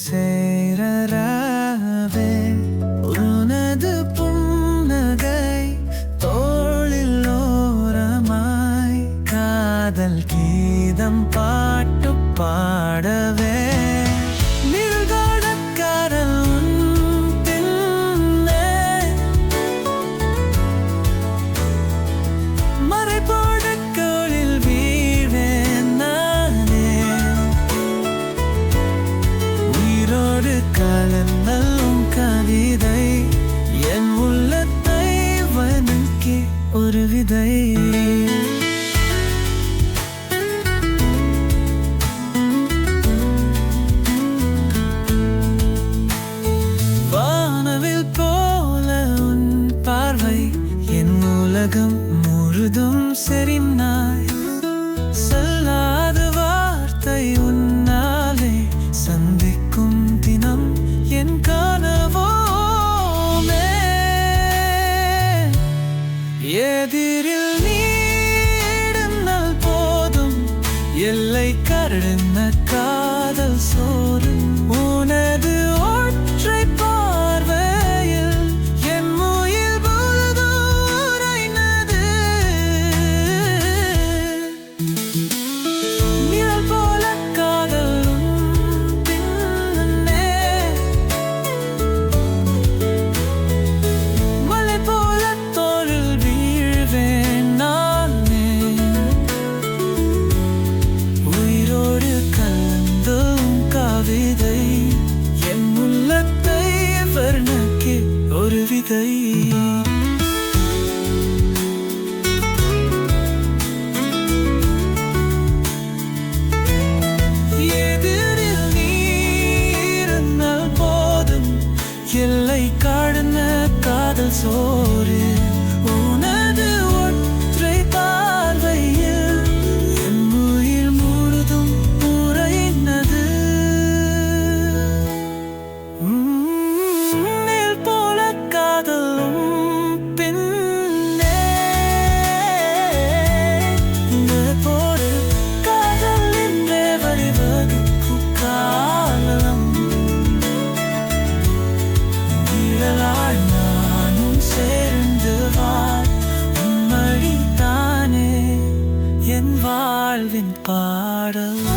சேரவே உனது புன்னகை தோளில் ஓரமாய் காதல் கீதம் பாட்டு பாடவே kalana எல்லை காதல் சோறும் எல்லை கடந்த காதல் சோறு. பாடல்